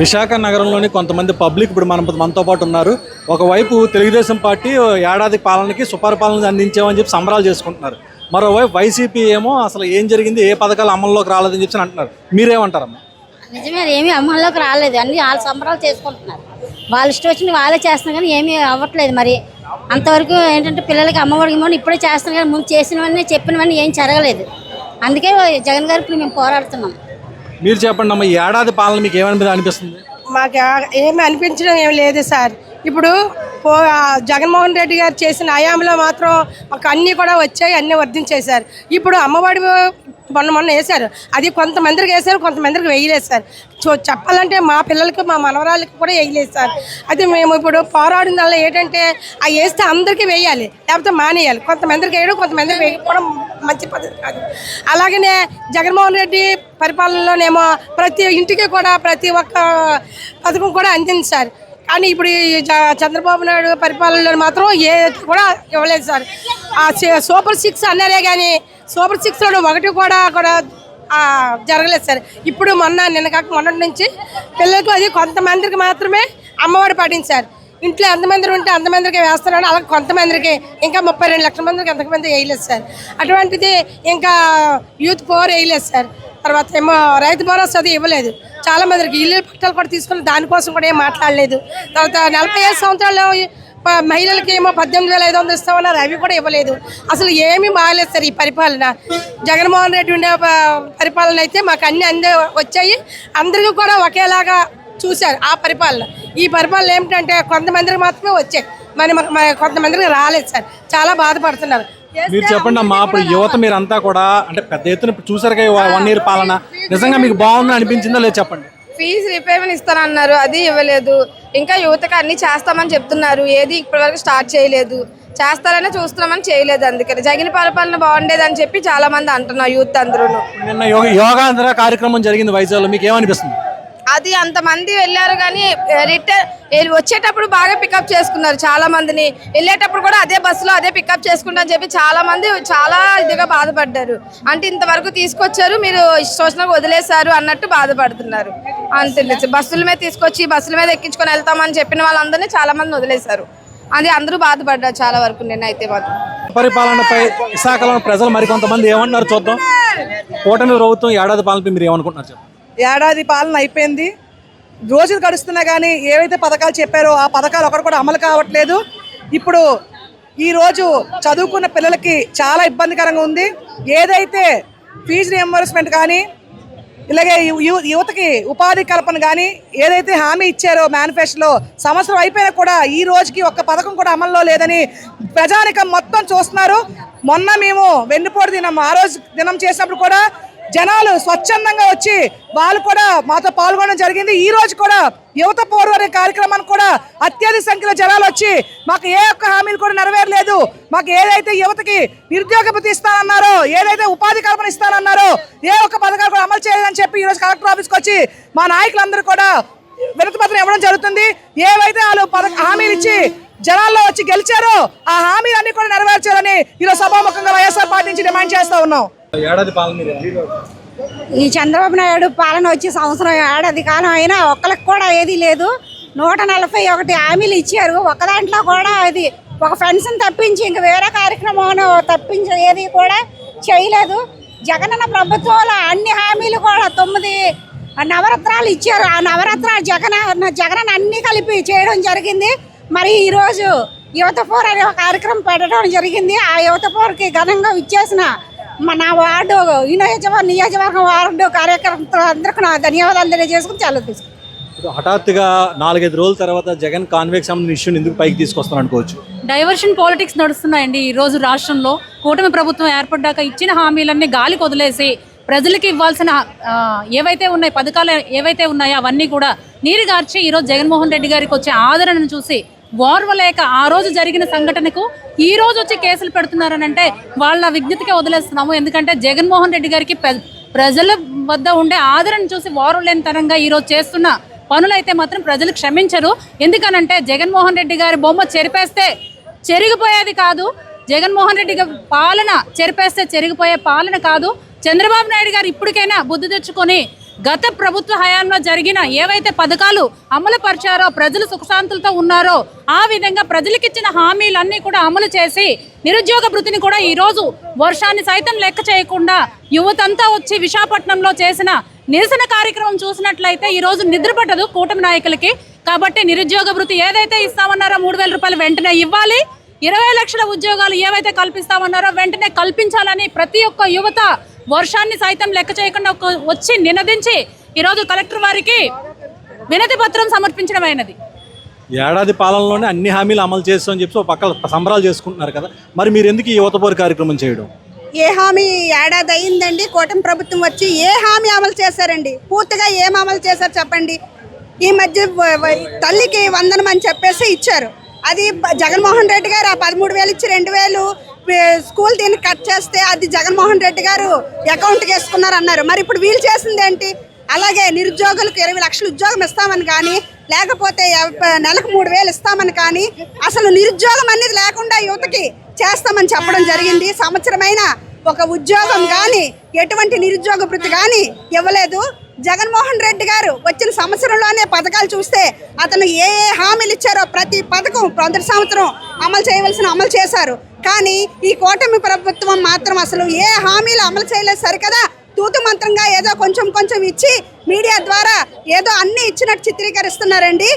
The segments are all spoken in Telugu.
విశాఖ నగరంలోని కొంతమంది పబ్లిక్ ఇప్పుడు మన మనతో పాటు ఉన్నారు. ఒకవైపు తెలుగుదేశం పార్టీ ఏడాది పాలనకి సుపరిపాలన అందించామని చెప్పి సంబరాలు చేసుకుంటున్నారు. మరోవైపు వైసీపీ ఏమో అసలు ఏం జరిగింది ఏ పథకాలు అమల్లోకి రాలేదని చెప్పి అంటున్నారు. మీరేమంటారమ్మా? నిజమే ఏమీ అమల్లోకి రాలేదు. అన్ని వాళ్ళ సంబరాలు చేసుకుంటున్నారు. వాళ్ళ ఇష్టం వచ్చింది వాళ్ళే చేస్తున్నారు కానీ ఏమీ అవ్వట్లేదు మరి. అంతవరకు ఏంటంటే పిల్లలకి అమ్మఒడికి ఇమ్మని ఇప్పుడే చేస్తున్నారు కానీ ముందు చేసినవన్నీ చెప్పినవన్నీ ఏం జరగలేదు. అందుకే జగన్ గారికి ఇప్పుడు మేము పోరాడుతున్నాం. మీరు చెప్పండి అమ్మ ఈ ఏడాది పాలన మీకు ఏమని అనిపిస్తుంది? మాకు ఏమి ఏమీ అనిపించడం ఏమి లేదు సార్. ఇప్పుడు పో జగన్మోహన్ రెడ్డి గారు చేసిన హయాంలో మాత్రం మాకు అన్నీ కూడా వచ్చాయి అన్నీ వర్ధించేశారు ఇప్పుడు అమ్మఒడి మొన్న మొన్న వేశారు. అది కొంతమందికి వేశారు కొంతమందికి వేయలేదు సార్. చెప్పాలంటే మా పిల్లలకి మా మనవరాళ్ళకి కూడా వేయలేదు సార్. అయితే మేము ఇప్పుడు పోరాడిన దానిలో ఏంటంటే ఆ వేస్తే అందరికీ వేయాలి లేకపోతే మానేయాలి. కొంతమందికి వేయడం కొంతమందికి వేయకపోవడం మంచి పద్ధతి కాదు. అలాగనే జగన్మోహన్ రెడ్డి పరిపాలనలోనేమో ప్రతి ఇంటికి కూడా ప్రతి ఒక్క పథకం కూడా అందింది సార్. కానీ ఇప్పుడు ఈ చంద్రబాబు నాయుడు పరిపాలనలో మాత్రం ఏ కూడా ఇవ్వలేదు సార్. ఆ సూపర్ సిక్స్ అన్నారే కానీ సూపర్ సిక్స్లో ఒకటి కూడా కూడా జరగలేదు సార్. ఇప్పుడు మొన్న నిన్న కాక మొన్నటి నుంచి పిల్లలకు అది కొంతమందికి మాత్రమే అమ్మఒడి పడింది సార్. ఇంట్లో ఎంతమంది ఉంటే అంతమందికి వేస్తారని అలాగే కొంతమందికి ఇంకా ముప్పై రెండు లక్షల మందికి ఎంతమంది వేయలేదు సార్. అటువంటిది ఇంకా యూత్ పవర్ వేయలేదు సార్. తర్వాత ఏమో రైతు భరోసా అది ఇవ్వలేదు. చాలా మందికి ఇల్లు పట్టాలు కూడా తీసుకుని దానికోసం కూడా ఏం మాట్లాడలేదు. తర్వాత నలభై ఐదు సంవత్సరాలు మహిళలకి ఏమో పద్దెనిమిది వేల ఐదు వందలు ఇస్తామన్నారు. అవి కూడా ఇవ్వలేదు. అసలు ఏమీ బాగాలేదు సార్ ఈ పరిపాలన. జగన్మోహన్ రెడ్డి ఉండే పరిపాలన అయితే మాకు అన్ని అందే వచ్చాయి. అందరికీ కూడా ఒకేలాగా చూశారు ఆ పరిపాలన. ఈ పరిపాలన ఏమిటంటే కొంతమందికి మాత్రమే వచ్చాయి. మరి కొంతమందికి రాలేదు సార్. చాలా బాధపడుతున్నారు. మీరు చెప్పండి అమ్మా ఇప్పుడు యువత మీరంతా కూడా అంటే పెద్ద ఎత్తున ఇప్పుడు చూసారు కదా వన్ ఇయర్ పాలన. నిజంగా మీకు బాగుందని అనిపించిందో లేదు చెప్పండి. ఫీజు రీపేమెంట్ ఇస్తానన్నారు అది ఇవ్వలేదు. ఇంకా యువతకు అన్ని చేస్తామని చెప్తున్నారు ఏది ఇప్పటివరకు స్టార్ట్ చేయలేదు. చేస్తారనే చూస్తున్నామని చేయలేదు అందుకని. జగిన పరిపాలన బాగుండేది అని చెప్పి చాలా మంది అంటున్నారు యూత్ అందరూ నిన్న యోగాంధ్ర కార్యక్రమం జరిగింది వైజాగ్లో. మీకు ఏమనిపిస్తుంది? అది అంతమంది వెళ్ళారు కానీ రిటర్న్ వచ్చేటప్పుడు బాగా పికప్ చేసుకున్నారు చాలా మందిని వెళ్ళేటప్పుడు కూడా అదే బస్సులో అదే పికప్ చేసుకుంటా అని చెప్పి చాలా మంది చాలా ఇదిగా బాధపడ్డారు. అంటే ఇంతవరకు తీసుకొచ్చారు మీరు ఇష్టం వదిలేశారు అన్నట్టు బాధపడుతున్నారు. అంతే బస్సుల మీద తీసుకొచ్చి బస్సుల మీద ఎక్కించుకొని వెళ్తామని చెప్పిన వాళ్ళందరినీ చాలా మంది వదిలేశారు. అది అందరూ బాధపడ్డారు చాలా వరకు నేనైతే మాత్రం. పరిపాలనపై విశాఖలో ప్రజలు మరికొంతమంది ఏమంటున్నారు చూద్దాం. కూటమి ప్రభుత్వం ఏడాది పాలనపై మీరు ఏమనుకుంటున్నారు చెప్పండి. ఏడాది పాలన అయిపోయింది. రోజులు గడుస్తున్నా కానీ ఏవైతే పథకాలు చెప్పారో ఆ పథకాలు ఒకటి కూడా అమలు కావట్లేదు. ఇప్పుడు ఈరోజు చదువుకున్న పిల్లలకి చాలా ఇబ్బందికరంగా ఉంది. ఏదైతే ఫీజు రియంబర్స్మెంట్ కానీ ఇలాగే యువతకి ఉపాధి కల్పన కానీ ఏదైతే హామీ ఇచ్చారో మేనిఫెస్టోలో సంవత్సరం అయిపోయినా కూడా ఈ రోజుకి ఒక్క పథకం కూడా అమల్లో లేదని ప్రజానికం మొత్తం చూస్తున్నారు. మొన్న మేము వెన్నుపోటు దినం ఆ రోజు దినం చేసినప్పుడు కూడా జనాలు స్వచ్ఛందంగా వచ్చి వాళ్ళు కూడా మాతో పాల్గొనడం జరిగింది. ఈ రోజు కూడా యువత పోరువారి కార్యక్రమానికి కూడా అత్యధిక సంఖ్యలో జనాలు వచ్చి మాకు ఏ ఒక్క హామీలు కూడా నెరవేరలేదు. మాకు ఏదైతే యువతకి నిరుద్యోగ భృతి ఇస్తానన్నారో ఏదైతే ఉపాధి కల్పన ఇస్తానన్నారో ఏ ఒక్క పథకాలు కూడా అమలు చేయలేదని చెప్పి ఈ రోజు కలెక్టర్ ఆఫీస్కి వచ్చి మా నాయకులందరూ కూడా వినతిపత్రం ఇవ్వడం జరుగుతుంది. ఏవైతే వాళ్ళు పథక హామీలు ఇచ్చి జనాల్లో వచ్చి గెలిచారో ఆ హామీలన్నీ కూడా నెరవేర్చాలని ఈరోజు సభాముఖంగా వైఎస్ఆర్ పార్టీ నుంచి డిమాండ్ చేస్తా ఉన్నాం. ఏడాది పాలన ఈ చంద్రబాబు నాయుడు పాలన వచ్చి సంవత్సరం ఏడాది కాలం అయినా ఒక్కరికి కూడా ఏది లేదు. నూట నలభై ఒకటి హామీలు ఇచ్చారు. ఒక దాంట్లో కూడా అది ఒక ఫ్రెండ్స్ని తప్పించి ఇంక వేరే కార్యక్రమం తప్పించి ఏది కూడా చేయలేదు. జగనన్న ప్రభుత్వంలో అన్ని హామీలు కూడా తొమ్మిది నవరత్నాలు ఇచ్చారు. ఆ నవరత్నాలు జగన్ జగన్ అన్ని కలిపి చేయడం జరిగింది. మరి ఈరోజు యువత ఫోర్ అనే ఒక కార్యక్రమం పెట్టడం జరిగింది. ఆ యువత ఫోర్కి ఘనంగా ఇచ్చేసిన మన వార్డు ఈ నియోజకవర్గం నియోజకవర్గం వార్డు కార్యకర్తలందరికీ నా ధన్యవాదాలు తెలియజేసుకుని చాలా తీసుకుంటాను ఇప్పుడు హఠాత్తుగా నాలుగైదు రోజుల తర్వాత జగన్ కాన్వేక్ సంబంధించిన ఇష్యూని ఎందుకు పైకి తీసుకొస్తాను అనుకోవచ్చు? డైవర్షన్ పాలిటిక్స్ నడుస్తున్నాయండి ఈ రోజు రాష్ట్రంలో. కూటమి ప్రభుత్వం ఏర్పడ్డాక ఇచ్చిన హామీలన్నీ గాలికి వదిలేసి ప్రజలకి ఇవ్వాల్సిన ఏవైతే ఉన్నాయి పథకాలు ఏవైతే ఉన్నాయో అవన్నీ కూడా నీరు గార్చి ఈరోజు జగన్మోహన్ రెడ్డి గారికి వచ్చే ఆదరణను చూసి ఓర్వలేక ఆ రోజు జరిగిన సంఘటనకు ఈ రోజు వచ్చి కేసులు పెడుతున్నారనంటే వాళ్ళ విజ్ఞతకే వదిలేస్తున్నాము. ఎందుకంటే జగన్మోహన్ రెడ్డి గారికి ప్ర- ప్రజల వద్ద ఉండే ఆదరణ చూసి ఓర్వలేని తరంగా ఈరోజు చేస్తున్న పనులైతే మాత్రం ప్రజలు క్షమించరు. ఎందుకనంటే జగన్మోహన్ రెడ్డి గారి బొమ్మ చెరిపేస్తే చెరిగిపోయేది కాదు. జగన్మోహన్ రెడ్డి గారి పాలన చెరిపేస్తే చెరిగిపోయే పాలన కాదు. చంద్రబాబు నాయుడు గారు ఇప్పటికైనా బుద్ధి తెచ్చుకొని గత ప్రభుత్వ హయాంలో జరిగిన ఏవైతే పథకాలు అమలు పరిచారో ప్రజలు సుఖశాంతులతో ఉన్నారో ఆ విధంగా ప్రజలకు ఇచ్చిన హామీలన్నీ కూడా అమలు చేసి నిరుద్యోగ భృతిని కూడా ఈరోజు వర్షాన్ని సైతం లెక్క చేయకుండా యువతంతా వచ్చి విశాఖపట్నంలో చేసిన నిరసన కార్యక్రమం చూసినట్లయితే ఈరోజు నిద్రపట్టదు కూటమి నాయకులకి. కాబట్టి నిరుద్యోగ భృతి ఏదైతే ఇస్తామన్నారో మూడు వేల రూపాయలు వెంటనే ఇవ్వాలి. ఇరవై లక్షల ఉద్యోగాలు ఏవైతే కల్పిస్తామన్నారో వెంటనే కల్పించాలని ప్రతి ఒక్క యువత వర్షాన్ని సైతం లెక్క చేయకుండా ఒక- వచ్చి నినదించి ఈరోజు కలెక్టర్ వారికి వినతి పత్రం సమర్పించడమైనది. ఏడాది పాలనలోనే అన్ని హామీలు అమలు చేస్తామని చెప్పి ఒక పక్క సంబరాలు చేసుకుంటున్నారు కదా. మరి మీరు ఎందుకు ఈ యువత పోరు కార్యక్రమం చేయడం? ఏ హామీ ఏడాది అయిందండి కూటమి ప్రభుత్వం వచ్చి ఏ హామీ అమలు చేశారండి? పూర్తిగా ఏం అమలు చేశారు చెప్పండి? ఈ మధ్య తల్లికి వందనం అని చెప్పేసి ఇచ్చారు. అది జగన్మోహన్ రెడ్డి గారు ఆ పదమూడు వేలు ఇచ్చి రెండు వేలు స్కూల్ దీన్ని కట్ చేస్తే అది జగన్మోహన్ రెడ్డి గారు అకౌంట్కి వేసుకున్నారు అన్నారు మరి ఇప్పుడు వీళ్ళు చేసింది ఏంటి? అలాగే నిరుద్యోగులకు ఇరవై లక్షలు ఉద్యోగం ఇస్తామని కానీ లేకపోతే నెలకు మూడు వేలు ఇస్తామని కానీ అసలు నిరుద్యోగం అనేది లేకుండా యువతకి చేస్తామని చెప్పడం జరిగింది. సంవత్సరమైన ఒక ఉద్యోగం కానీ ఎటువంటి నిరుద్యోగ వృత్తి కానీ ఇవ్వలేదు. జగన్మోహన్ రెడ్డి గారు వచ్చిన సంవత్సరంలోనే పథకాలు చూస్తే అతను ఏ ఏ హామీలు ఇచ్చారో ప్రతి పథకం మొదటి సంవత్సరం అమలు చేయవలసిన అమలు చేశారు. కానీ ఈ కూటమి ప్రభుత్వం మాత్రం అసలు ఏ హామీలు అమలు చేయలేదు సరికదా? తూతు మంత్రంగా ఏదో కొంచెం కొంచెం ఇచ్చి మీడియా ద్వారా ఏదో అన్ని ఇచ్చినట్టు చిత్రీకరిస్తున్నారండి.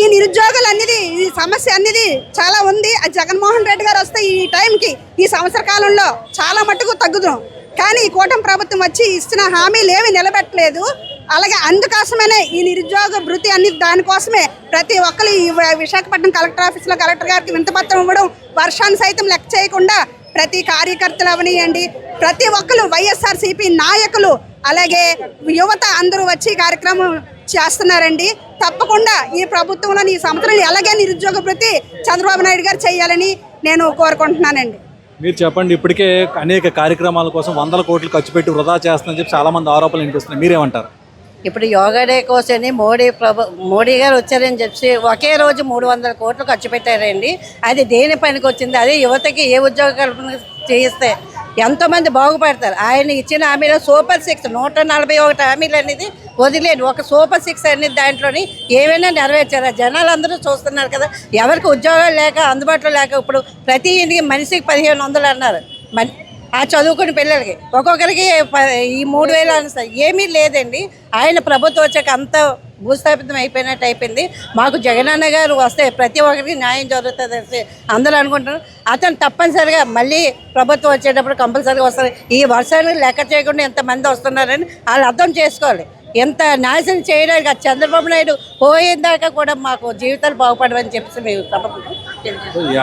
ఈ నిరుద్యోగులు అనేది ఈ సమస్య అనేది చాలా ఉంది. అది జగన్మోహన్ రెడ్డి గారు వస్తే ఈ టైంకి ఈ సంవత్సర కాలంలో చాలా మటుకు తగ్గుదాం. కానీ ఈ కూటమి ప్రభుత్వం వచ్చి ఇచ్చిన హామీలు ఏమీ నిలబెట్టలేదు. అలాగే అందుకోసమనే ఈ నిరుద్యోగ భృతి అన్ని దానికోసమే ప్రతి ఒక్కరు ఈ విశాఖపట్నం కలెక్టర్ ఆఫీస్లో కలెక్టర్ గారికి వింతపత్రం ఇవ్వడం వర్షాన్ని సైతం లెక్క చేయకుండా ప్రతి కార్యకర్తలు అవనియండి. ప్రతి ఒక్కరు వైఎస్ఆర్సీపీ నాయకులు అలాగే యువత అందరూ వచ్చి కార్యక్రమం చేస్తున్నారండి. తప్పకుండా ఈ ప్రభుత్వంలో ఈ సంవత్సరం ఎలాగే నిరుద్యోగ ప్రతి చంద్రబాబు నాయుడు గారు చేయాలని నేను కోరుకుంటున్నానండి. మీరు చెప్పండి ఇప్పటికే అనేక కార్యక్రమాల కోసం వందల కోట్లు ఖర్చు పెట్టి వృధా చేస్తుందని చెప్పి చాలామంది ఆరోపణలు వినిపిస్తున్నాయి. మీరేమంటారు? ఇప్పుడు యోగా డే కోసమని మోడీ ప్రభు మోడీ గారు వచ్చారని చెప్పి ఒకే రోజు మూడు వందల కోట్లు ఖర్చు పెట్టారండి. అది దేని పనికి వచ్చింది? అదే యువతకి ఏ ఉద్యోగ కల్పన చేయిస్తే ఎంతోమంది బాగుపడతారు. ఆయన ఇచ్చిన హామీలో సూపర్ సిక్స్ నూట నలభై ఒకటి హామీలు అనేది వదిలేదు ఒక సూపర్ సిక్స్ అనేది దాంట్లోని ఏమైనా నెరవేర్చారా? జనాలు అందరూ చూస్తున్నారు కదా ఎవరికి ఉద్యోగాలు లేక అందుబాటులో లేక ఇప్పుడు ప్రతి ఇంటికి మనిషికి పదిహేను వందలు అన్నారు. మన్ ఆ చదువుకుని పిల్లలకి. ఒక్కొక్కరికి ఈ మూడు వేలు అనిస్తారు ఏమీ లేదండి. ఆయన ప్రభుత్వం వచ్చాక అంత భూస్థాపితం అయిపోయినట్టు అయిపోయింది. మాకు జగనన్న గారు వస్తే ప్రతి ఒక్కరికి న్యాయం జరుగుతుంది అందరూ అనుకుంటున్నారు. అతను తప్పనిసరిగా మళ్ళీ ప్రభుత్వం వచ్చేటప్పుడు కంపల్సరీగా వస్తారు. ఈ వర్షాలు లెక్క చేయకుండా ఎంతమంది వస్తున్నారని వాళ్ళు అర్థం చేసుకోవాలి. ఎంత నాశనం చేయడానికి ఆ చంద్రబాబు నాయుడు పోయేదాకా కూడా మాకు జీవితాలు బాగుపడవని చెప్పేసి మేము తప్పకుండా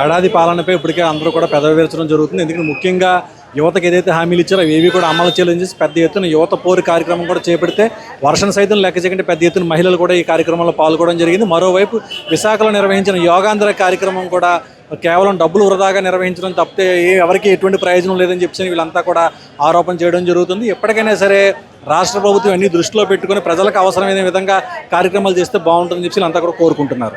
ఏడాది పాలనపై ఇప్పటికే అందరూ కూడా పెదవి విరచడం జరుగుతుంది. ఎందుకంటే ముఖ్యంగా యువతకు ఏదైతే హామీలు ఇచ్చారో ఏవి కూడా అమలు చేయాలని చేసి పెద్ద ఎత్తున యువత పోరు కార్యక్రమం కూడా చేపడితే వర్షం సైతం లెక్క చేయకుండా పెద్ద ఎత్తున మహిళలు కూడా ఈ కార్యక్రమంలో పాల్గొనడం జరిగింది. మరోవైపు విశాఖలో నిర్వహించిన యోగాంధ్ర కార్యక్రమం కూడా కేవలం డబ్బులు వృధాగా నిర్వహించడం తప్పితే ఏ- ఎవరికి ఎటువంటి ప్రయోజనం లేదని చెప్పి వీళ్ళంతా కూడా ఆరోపణ చేయడం జరుగుతుంది. ఎప్పటికైనా సరే రాష్ట్ర ప్రభుత్వం అన్ని దృష్టిలో పెట్టుకుని ప్రజలకు అవసరమైన విధంగా కార్యక్రమాలు చేస్తే బాగుంటుందని చెప్పి వీళ్ళంతా కూడా కోరుకుంటున్నారు.